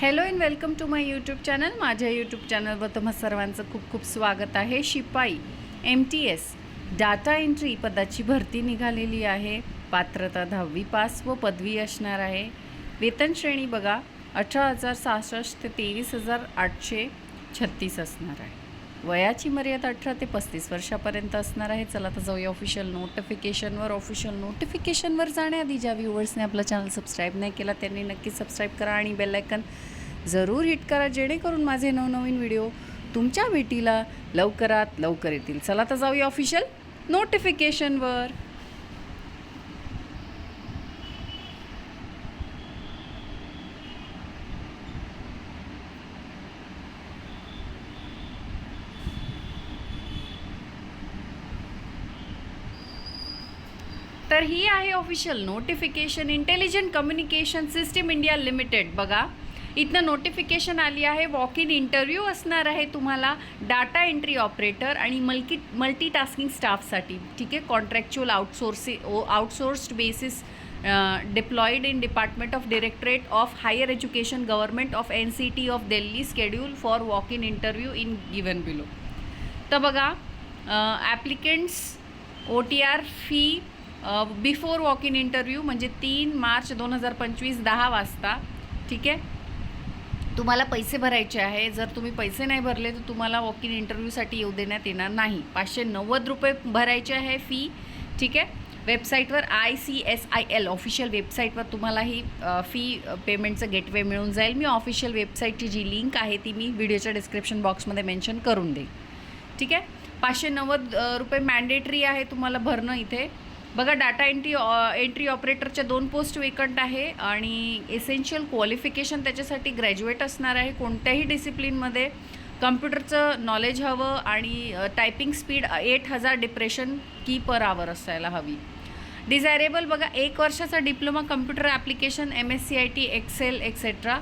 Hello and welcome to my YouTube channel माझ्या YouTube चॅनलवर तुम्हा सर्वांचं खूप खूप स्वागत आहे. शिपाई M T S data entry पदाची भरती निघालेली आहे. पात्रता दहावी पास व पदवी असणार आहे. वेतन श्रेणी बघा अठरा हजार सहासष्ट ते तेवीस हजार आठशे छत्तीस असणार आहे. वयाची मर्यादा अठरा ते पस्तीस वर्षापर्यंत असणार आहे. चला तर जाऊया ऑफिशियल नोटिफिकेशनवर ऑफिशियल नोटिफिकेशनवर जाण्याआधी ज्या व्ह्युअर्सने आपलं चॅनल सबस्क्राईब नाही केला त्यांनी नक्की सबस्क्राईब करा आणि बेलायकन जरूर हिट करा जेणेकरून माझे नवनवीन व्हिडिओ तुमच्या भेटीला लवकरात लवकर येतील. चला तर जाऊया ऑफिशियल नोटिफिकेशनवर तर ही आहे official. Notification intelligent communication system India limited बघा इथनं नोटिफिकेशन आली आहे. वॉक इन इंटरव्ह्यू असणार आहे तुम्हाला. डाटा एंट्री ऑपरेटर आणि मल्की मल्टीटास्किंग स्टाफसाठी ठीक आहे? Contractual outsourcing outsourced basis deployed in department of directorate of higher education government of N C T of Delhi schedule for walk in interview in given below तर बघा applicants O T R fee before walk in interview म्हणजे तीन मार्च दोन हजार पंचवीस दहा वाजता ठीक आहे? तुम्हाला पैसे भरायचे आहे. जर तुम्ही पैसे नाही भरले तर तुम्हाला वॉक इन इंटरव्ह्यूसाठी येऊ देण्यात येणार नाही. पाचशे नव्वद रुपये भरायचे आहे फी ठीक आहे? वेबसाईटवर I C S I L official वेबसाईटवर तुम्हाला ही फी पेमेंटचं गेटवे मिळून जाईल. मी ऑफिशियल वेबसाईटची जी लिंक आहे ती मी व्हिडिओच्या डिस्क्रिप्शन बॉक्समध्ये मेन्शन करून देईन ठीक आहे? पाचशे नव्वद रुपये मॅन्डेटरी आहे तुम्हाला भरणं इथे. बघा डाटा एंट्री एंट्री ऑपरेटरच्या दोन पोस्ट वेकंट आहे आणि एसेन्शियल क्वालिफिकेशन त्याच्यासाठी ग्रॅज्युएट असणार आहे. कोणत्याही डिसिप्लिनमध्ये कम्प्युटरचं नॉलेज हवं आणि टायपिंग स्पीड एट हजार डिप्रेशन की पर आवर असायला हवी. डिझायरेबल बघा एक वर्षाचा diploma computer application M S C I T excel etcetera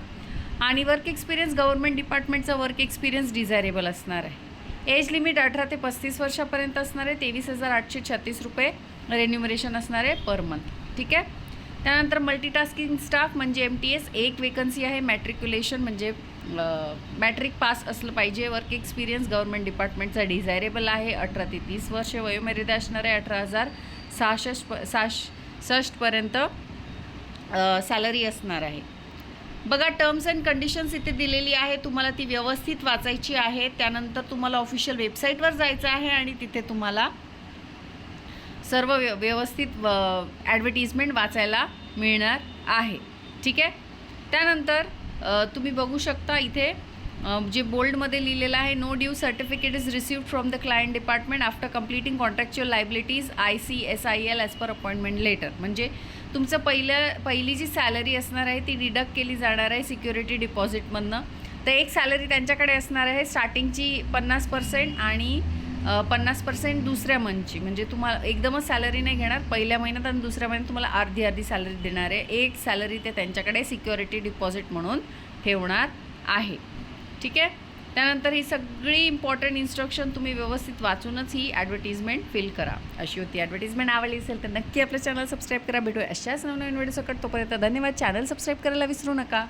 आणि वर्क एक्सपिरियन्स गव्हर्नमेंट डिपार्टमेंटचा वर्क एक्सपिरियन्स डिझायरेबल असणार आहे. एज लिमिट अठरा ते पस्तीस वर्षापर्यंत असणारे तेवीस हजार आठशे छत्तीस रुपये रेन्युमरेशन असणारे पर मंथ ठीक आहे? त्यानंतर मल्टीटास्किंग स्टाफ म्हणजे एम टी एस एक वेकन्सी आहे. मॅट्रिक्युलेशन म्हणजे मॅट्रिक पास असलं पाहिजे. वर्क एक्सपिरियन्स गव्हर्नमेंट डिपार्टमेंटचा डिझायरेबल आहे. अठरा ते तीस वर्ष वयोमर्यादा असणार आहे अठरा हजार सहासष्ट प सहासष्टपर्यंत सॅलरी असणार आहे. बघा टर्म्स अँड कंडिशन्स इथे दिलेली आहे तुम्हाला ती व्यवस्थित वाचायची आहे. त्यानंतर तुम्हाला ऑफिशियल वेबसाईटवर जायचं आहे आणि तिथे तुम्हाला सर्व व्य व्यवस्थित ॲडव्हर्टिजमेंट वाचायला मिळणार आहे. ठीक आहे? त्यानंतर तुम्ही बघू शकता इथे जे बोल्डमध्ये लिहिलेलं आहे no due certificate is receive from the client department after completing contractual liabilities I C S I L as per appointment letter म्हणजे तुमचं पहिलं पहिली जी सॅलरी असणार आहे ती डिडक्ट केली जाणार आहे सिक्युरिटी डिपॉझिटमधनं. तर एक सॅलरी त्यांच्याकडे असणार आहे स्टार्टिंगची पन्नास पर्सेंट आणि पन्नास पर्सेंट दुसऱ्या मंथची. म्हणजे तुम्हाला एकदमच सॅलरी नाही घेणार. पहिल्या महिन्यात आणि दुसऱ्या महिन्यात तुम्हाला अर्धी अर्धी सॅलरी देणार आहे. एक सॅलरी ते त्यांच्याकडे सिक्युरिटी डिपॉझिट म्हणून ठेवणार आहे. ठीक आहे? त्यानंतर ही सगळी इम्पॉर्टंट इन्स्ट्रक्शन तुम्ही व्यवस्थित वाचूनच ही ॲडव्हर्टिजमेंट फिल करा. अशी होती ॲडव्हर्टिजमेंट आवडली असेल तर नक्की आपलं चॅनल सबस्क्राईब करा. भेटूया अशाच नवनवीन व्हिडिओ सकट. तोपर्यंत धन्यवाद. चॅनल सबस्क्राईब करायला विसरू नका.